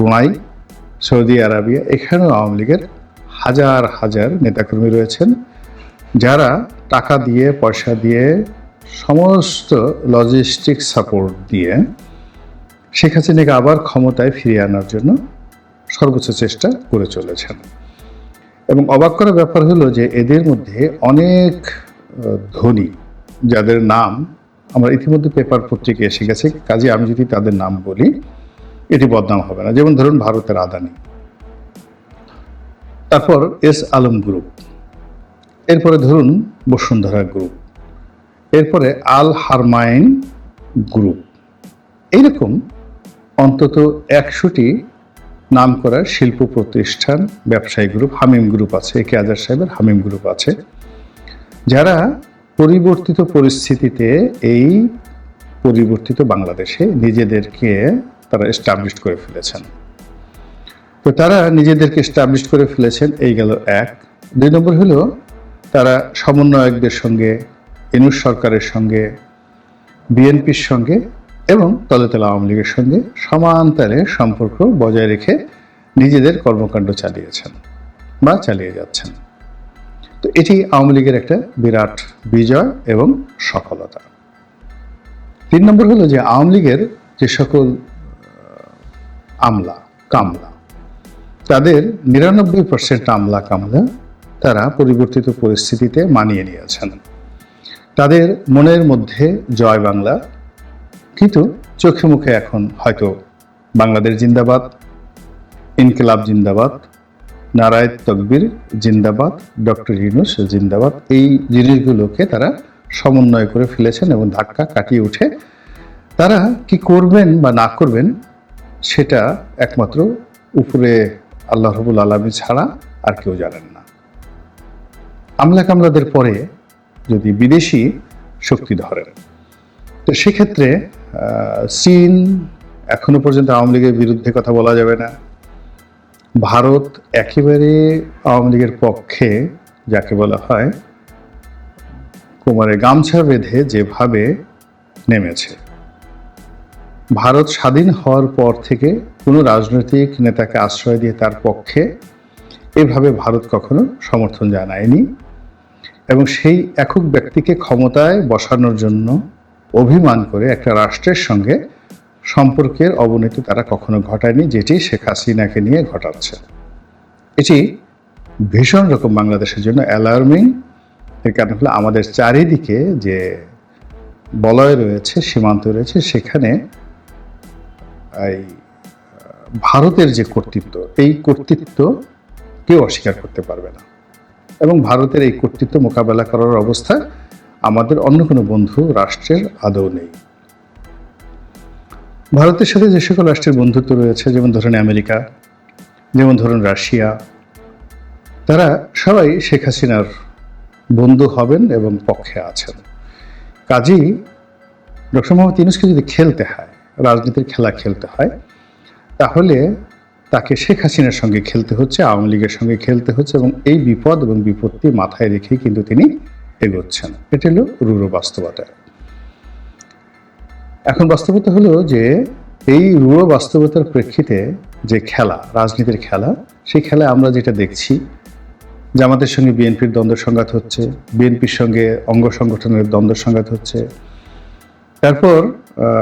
Brunei Saudi Arabia, এখানেও আওয়ামী লীগের হাজার হাজার নেতাকর্মী রয়েছেন, যারা টাকা দিয়ে, পয়সা দিয়ে সমস্ত লজিস্টিক সাপোর্ট দিয়ে শেখ হাসিনাকে আবার ক্ষমতায় ফিরিয়ে আনার জন্য সর্বোচ্চ চেষ্টা করে চলেছেন। এবং অবাক করার ব্যাপার হলো যে এদের মধ্যে অনেক ধনী, যাদের নাম আমার ইতিমধ্যে পেপার পত্রিকা এসে গেছে কাজে আমি যদি তাদের নাম বলি এটি বদনাম হবে না। যেমন ধরুন ভারতের আদানি। তারপর এস আলম গ্রুপ। এরপরে ধরুন বসুন্ধরা গ্রুপ। এরপরে আল হারমাইন গ্রুপ। এইরকম অন্তত একশোটি নাম করা শিল্প প্রতিষ্ঠান, ব্যবসায়ী গ্রুপ, হামিম গ্রুপ আছে, এ কে আজার সাহেবের হামিম গ্রুপ আছে। যারা পরিবর্তিত পরিস্থিতিতে এই পরিবর্তিত বাংলাদেশে নিজেদেরকে তারা এস্টাবলিশ করে ফেলেছেন। তো তারা নিজেদেরকে এস্টাবলিশ করে ফেলেছেন, এই গেল এক। দুই নম্বর হলো, তারা সমন্বয়কদের সঙ্গে, ইনুস সরকারের সঙ্গে, বিএনপির সঙ্গে এবং তলে তলে আওয়ামী লীগের সঙ্গে সমান্তরে সম্পর্ক বজায় রেখে নিজেদের কর্মকাণ্ড চালিয়েছেন বা চালিয়ে যাচ্ছেন। তো এটি আওয়ামী লীগের একটা বিরাট বিজয় এবং সফলতা। তিন নম্বর হলো যে, আওয়ামী লীগের যে সকল আমলা, কামলা। তাদের নিরানব্বই পার্সেন্ট আমলা, কামলা তারা পরিবর্তিত পরিস্থিতিতে মানিয়ে নিয়েছেন। তাদের মনের মধ্যে জয় বাংলা, কিন্তু চোখে মুখে এখন হয়তো বাংলাদেশ জিন্দাবাদ, ইনকিলাব জিন্দাবাদ, নারায়ণ তকবির জিন্দাবাদ, ডক্টর ইউনুস জিন্দাবাদ, এই জিনিসগুলোকে তারা সমন্বয় করে ফেলেছেন এবং ধাক্কা কাটিয়ে উঠে তারা কি করবেন বা না করবেন সেটা একমাত্র উপরে আল্লাহ রবুল আলমী ছাড়া আর কেউ জানেন না। আমলা কামলাদের পরে যদি বিদেশি শক্তি ধরেন, তো সেক্ষেত্রে চীন এখনও পর্যন্ত আওয়ামী লীগের বিরুদ্ধে কথা বলা যাবে না। ভারত একেবারে আওয়ামী লীগের পক্ষে, যাকে বলা হয় কোমরে গামছা বেঁধে যেভাবে নেমেছে। ভারত স্বাধীন হওয়ার পর থেকে কোনো রাজনৈতিক নেতাকে আশ্রয় দিয়ে তার পক্ষে এভাবে ভারত কখনো সমর্থন জানায়নি এবং সেই একক ব্যক্তিকে ক্ষমতায় বসানোর জন্য অভিমান করে একটা রাষ্ট্রের সঙ্গে সম্পর্কের অবনতি তারা কখনো ঘটায়নি, যেটি শেখ হাসিনাকে নিয়ে ঘটাচ্ছে। এটি ভীষণ রকম বাংলাদেশের জন্য অ্যালার্মিং এর কারণ হলো আমাদের চারিদিকে যে বলয় রয়েছে, সীমান্ত রয়েছে, সেখানে এই ভারতের যে কর্তৃত্ব, এই কর্তৃত্ব কেউ অস্বীকার করতে পারবে না। এবং ভারতের এই কর্তৃত্ব মোকাবেলা করার অবস্থা আমাদের অন্য কোনো বন্ধু রাষ্ট্রের আদৌ নেই। ভারতের সাথে যে সকল রাষ্ট্রের বন্ধুত্ব রয়েছে, যেমন ধরেন আমেরিকা, যেমন ধরুন রাশিয়া, তারা সবাই শেখ হাসিনার বন্ধু হবেন এবং পক্ষে আছেন। কাজেই ডক্টর মোহাম্মদ ইউনুসকে যদি খেলতে হয় রাজনীতির খেলা খেলতে হয়। তাহলে তাকে শেখ হাসিনার সঙ্গে খেলতে হচ্ছে, আওয়ামী লীগের সঙ্গে খেলতে হচ্ছে এবং এই বিপদ এবং বিপত্তি মাথায় রেখেই কিন্তু তিনি এগোচ্ছেন। এটা হলো রূঢ় বাস্তবতা। এখন বাস্তবতা হলো যে এই রূঢ় বাস্তবতার প্রেক্ষিতে যে খেলা, রাজনীতির খেলা, সেই খেলায় আমরা যেটা দেখছি, জামাতের সঙ্গে বিএনপির দ্বন্দ্ব সংঘাত হচ্ছে, বিএনপির সঙ্গে অঙ্গ সংগঠনের দ্বন্দ্ব সংঘাত হচ্ছে। তারপর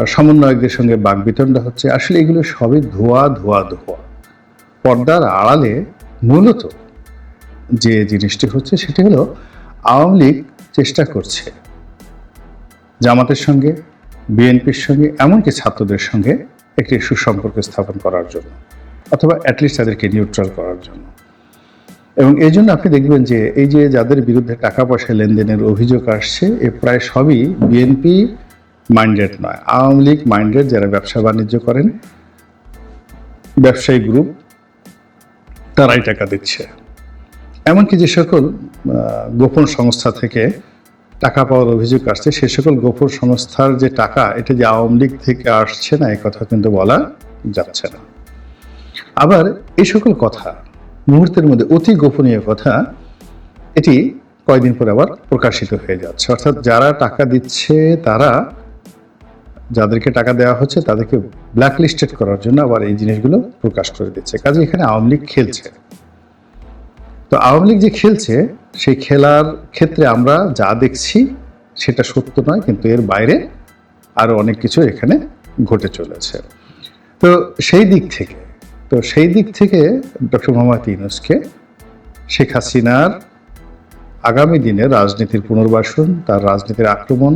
সমন্বয়কদের সঙ্গে বাগবিতণ্ড হচ্ছে। আসলে এগুলো সবই ধোয়া ধোয়া ধোয়া। পর্দার আড়ালে মূলত যে জিনিসটি হচ্ছে সেটি হলো আওয়ামী লীগ চেষ্টা করছে জামাতের সঙ্গে, বিএনপির সঙ্গে, এমনকি ছাত্রদের সঙ্গে একটি সুসম্পর্ক স্থাপন করার জন্য, অথবা অ্যাটলিস্ট তাদেরকে নিউট্রাল করার জন্য। এবং এই জন্য আপনি দেখবেন যে এই যে যাদের বিরুদ্ধে টাকা পয়সা লেনদেনের অভিযোগ আসছে, এ প্রায় সবই বিএনপি মাইন্ডেড নয়। আওয়ামী লীগ মাইন্ডেড যারা ব্যবসা বাণিজ্য করেন, ব্যবসায়ী গ্রুপ তারাই টাকা দিচ্ছে। এমনকি যে সকল গোপন সংস্থা থেকে টাকা পাওয়ার অভিযোগ আসছে, সে সকল গোপন সংস্থার যে টাকা, এটা যে আওয়ামী লীগ থেকে আসছে না কথা কিন্তু বলা যাচ্ছে না। আবার এই সকল কথা, মুহূর্তের মধ্যে অতি গোপনীয় কথা, এটি কয়দিন পর আবার প্রকাশিত হয়ে যাচ্ছে। অর্থাৎ যারা টাকা দিচ্ছে, তারা যাদেরকে টাকা দেওয়া হচ্ছে তাদেরকে ব্ল্যাক লিস্টেড করার জন্য আবার এই জিনিসগুলো প্রকাশ করে দিচ্ছে। কাজে এখানে আওয়ামী লীগ খেলছে। তো আওয়ামী লীগ যে খেলছে, সেই খেলার ক্ষেত্রে আমরা যা দেখছি সেটা সত্য নয়, কিন্তু এর বাইরে আরও অনেক কিছু এখানে ঘটে চলেছে। তো সেই দিক থেকে, তো সেই দিক থেকে ডক্টর মোহাম্মদ ইউনুসকে শেখ হাসিনার আগামী দিনে রাজনীতির পুনর্বাসন, তার রাজনীতির আক্রমণ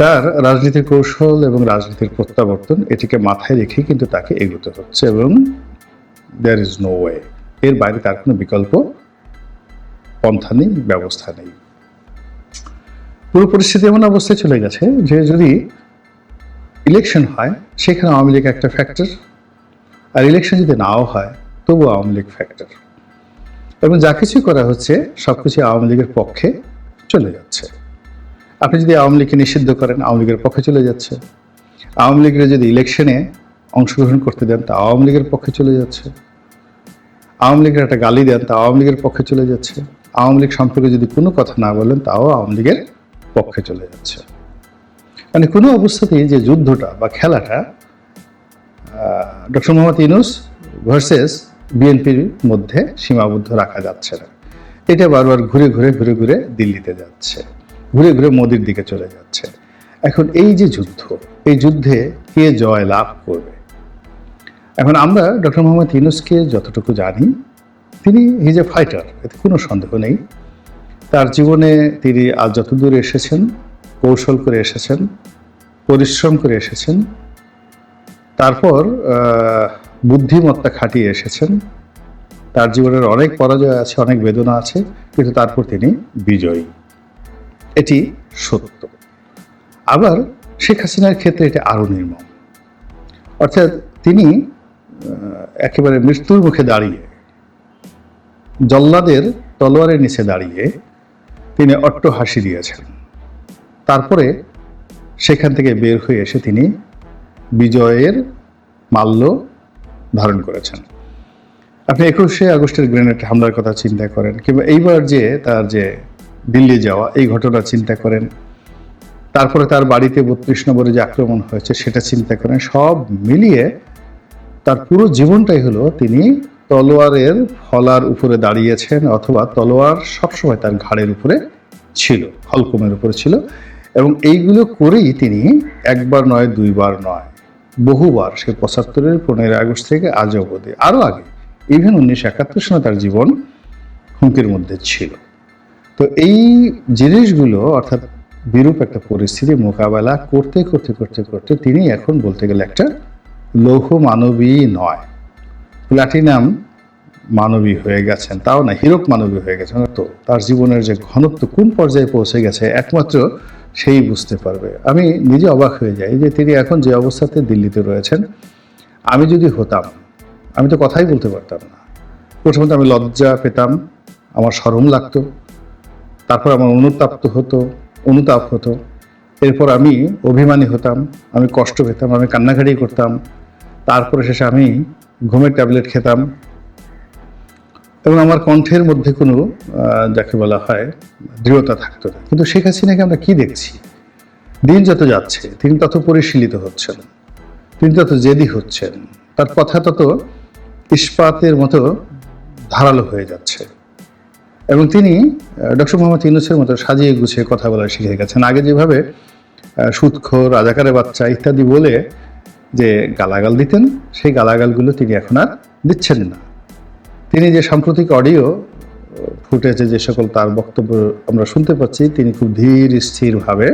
তার রাজনীতির কৌশল এবং রাজনীতির প্রত্যাবর্তন এটিকে মাথায় রেখে কিন্তু তাকে এগোতে হচ্ছে এবং দেয়ার ইজ নো ওয়ে এর বাইরে তার কোনো বিকল্প পন্থা নেই, ব্যবস্থা নেই। পুরো পরিস্থিতি এমন অবস্থায় চলে গেছে যে যদি ইলেকশন হয়, সেখানে আওয়ামী লীগ একটা ফ্যাক্টর আর ইলেকশন যদি নাও হয় তবুও আওয়ামী লীগ ফ্যাক্টর এবং যা কিছু করা হচ্ছে সব কিছু আওয়ামী লীগের পক্ষে চলে যাচ্ছে। আপনি যদি আওয়ামী লীগকে নিষিদ্ধ করেন, আওয়ামী লীগের পক্ষে চলে যাচ্ছে। আওয়ামী লীগের যদি ইলেকশনে অংশগ্রহণ করতে দেন, তা আওয়ামী লীগের পক্ষে চলে যাচ্ছে। আওয়ামী লীগের একটা গালি দেন, তা আওয়ামী লীগের পক্ষে চলে যাচ্ছে। আওয়ামী লীগ সম্পর্কে যদি কোনো কথা না বলেন, তাও আওয়ামী লীগের পক্ষে চলে যাচ্ছে। মানে কোনো অবস্থাতেই যে যুদ্ধটা বা খেলাটা ডক্টর মোহাম্মদ ইনুস ভার্সেস বিএনপির মধ্যে সীমাবদ্ধ রাখা যাচ্ছে না। এটা বারবার ঘুরে ঘুরে ঘুরে ঘুরে দিল্লিতে যাচ্ছে। ঘুরে ঘুরে মোদির দিকে চলে যাচ্ছে। এখন এই যে যুদ্ধ, এই যুদ্ধে কে জয় লাভ করবে? এখন আমরা ডক্টর মোহাম্মদ ইউনুসকে যতটুকু জানি, তিনি হিজ এ ফাইটার এতে কোনো সন্দেহ নেই। তার জীবনে তিনি আজ যতদূর এসেছেন, কৌশল করে এসেছেন, পরিশ্রম করে এসেছেন, তারপর বুদ্ধিমত্তা খাটিয়ে এসেছেন। তার জীবনের অনেক পরাজয় আছে, অনেক বেদনা আছে, কিন্তু তারপর তিনি বিজয়ী। এটি সত্য। আবার শেখ হাসিনার ক্ষেত্রে এটা আরও নির্মম। অর্থাৎ তিনি একেবারে মৃত্যুর মুখে দাঁড়িয়ে, জল্লাদের তলোয়ারের নিচে দাঁড়িয়ে তিনি অট্ট হাসি দিয়েছেন। তারপরে সেখান থেকে বের হয়ে এসে তিনি বিজয়ের মাল্য ধারণ করেছেন। আপনি একুশে আগস্টের গ্রেনেড হামলার কথা চিন্তা করেন, কিংবা এইবার যে তার যে দিল্লি যাওয়া, এই ঘটনা চিন্তা করেন। তারপরে তার বাড়িতে বত্রিশ নম্বরে যে আক্রমণ হয়েছে, সেটা চিন্তা করেন। সব মিলিয়ে তার পুরো জীবনটাই হলো তিনি তলোয়ারের ফলার উপরে দাঁড়িয়েছেন অথবা তলোয়ার সবসময় তার ঘাড়ের উপরে ছিল, হলকমের উপরে ছিল। এবং এইগুলো করেই তিনি একবার নয়, দুইবার নয়, বহুবার, সে পঁচাত্তরের পনেরোই আগস্ট থেকে আজ অবধি, আরও আগে ইভেন উনিশশো একাত্তর সনে তার জীবন হুমকির মধ্যে ছিল। তো এই জিনিসগুলো অর্থাৎ বিরূপ একটা পরিস্থিতি মোকাবেলা করতে করতে করতে করতে তিনি এখন বলতে গেলে একটা লৌহ মানবী নয়। প্লাটিনাম মানবী হয়ে গেছেন, তাও না, হিরক মানবী হয়ে গেছেন। তো তার জীবনের যে ঘনত্ব কোন পর্যায়ে পৌঁছে গেছে একমাত্র সেই বুঝতে পারবে। আমি নিজে অবাক হয়ে যাই যে তিনি এখন যে অবস্থাতে দিল্লিতে রয়েছেন, আমি যদি হতাম, আমি তো কথাই বলতে পারতাম না। প্রথমত আমি লজ্জা পেতাম, আমার সরম লাগতো তারপর আমার অনুতাপ্ত হতো, অনুতাপ হতো। এরপর আমি অভিমানী হতাম, আমি কষ্ট পেতাম, আমি কান্নাকাটি করতাম। তারপরে শেষে আমি ঘুমের ট্যাবলেট খেতাম। এবং আমার কণ্ঠের মধ্যে কোনো যাকে বলা হয়, দৃঢ়তা থাকতো না। কিন্তু শেখ হাসিনাকে আমরা কি দেখছি? দিন যত যাচ্ছে তিনি তত পরিশীলিত হচ্ছেন তিনি তত জেদি হচ্ছেন, তার কথা তত ইস্পাতের মতো ধারালো হয়ে যাচ্ছে। এবং তিনি ডক্টর মোহাম্মদ ইউনুসের মতো সাজিয়ে গুছিয়ে কথা বলা শিখে গেছেন। আগে যেভাবে আহ, সুদখোর রাজাকারের বাচ্চা ইত্যাদি বলে যে গালাগাল দিতেন সেই গালাগালগুলো তিনি এখন আর দিচ্ছেন না। তিনি যে সাম্প্রতিক অডিও ফুটেছে যে সকল তার বক্তব্য আমরা শুনতে পাচ্ছি তিনি খুব ধীর স্থিরভাবে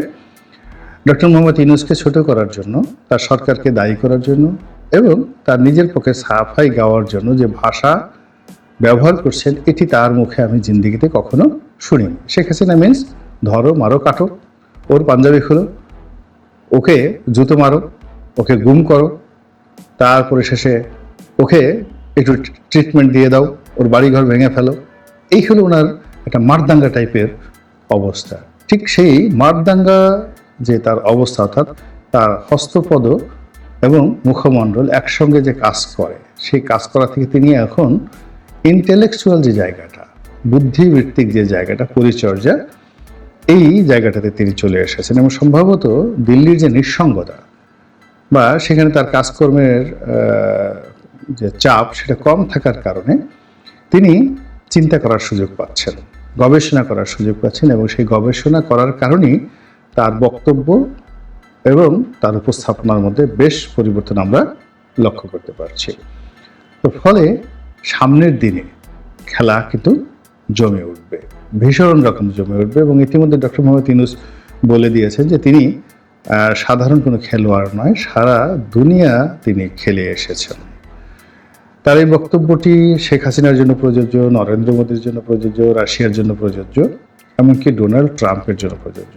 ডক্টর মোহাম্মদ ইউনুসকে ছোট করার জন্য তার সরকারকে দায়ী করার জন্য এবং তার নিজের পক্ষে সাফাই গাওয়ার জন্য যে ভাষা ব্যবহার করছেন, এটি তার মুখে আমি জিন্দিগিতে কখনো শুনিনি। শেখ হাসিনা মিন্স ধরো, মারো, কাটো। ওর পাঞ্জাবি খুলো। ওকে জুতো মারো। ওকে গুম করো। তারপরে শেষে ওকে একটু ট্রিটমেন্ট দিয়ে দাও। ওর বাড়িঘর ভেঙে ফেলো। এই হলো ওনার একটা মারদাঙ্গা টাইপের অবস্থা। ঠিক সেই মারদাঙ্গা যে তার অবস্থা, অর্থাৎ তার হস্তপদ এবং মুখমণ্ডল একসঙ্গে যে কাজ করে, সেই কাজ করা থেকে তিনি এখন ইন্টেলেকচুয়াল যে জায়গাটা, বুদ্ধিবৃত্তিক যে জায়গাটা, পরিচর্যা, এই জায়গাটাতে তিনি চলে এসেছেন। এবং সম্ভবত দিল্লির যে নিঃসঙ্গতা বা সেখানে তার কাজকর্মের যে চাপ, সেটা কম থাকার কারণে তিনি চিন্তা করার সুযোগ পাচ্ছেন, গবেষণা করার সুযোগ পাচ্ছেন এবং সেই গবেষণা করার কারণেই তার বক্তব্য এবং তার উপস্থাপনার মধ্যে বেশ পরিবর্তন আমরা লক্ষ্য করতে পারছি। তো ফলে সামনের দিনে খেলা কিন্তু জমে উঠবে, ভীষণ রকম জমে উঠবে এবং ইতিমধ্যে ডক্টর মোহাম্মদ ইউনুস বলে দিয়েছেন যে তিনি সাধারণ কোনো খেলোয়াড় নয়, সারা দুনিয়া তিনি খেলে এসেছেন। তার এই বক্তব্যটি শেখ হাসিনার জন্য প্রযোজ্য, নরেন্দ্র মোদীর জন্য প্রযোজ্য, রাশিয়ার জন্য প্রযোজ্য, এমনকি ডোনাল্ড ট্রাম্পের জন্য প্রযোজ্য।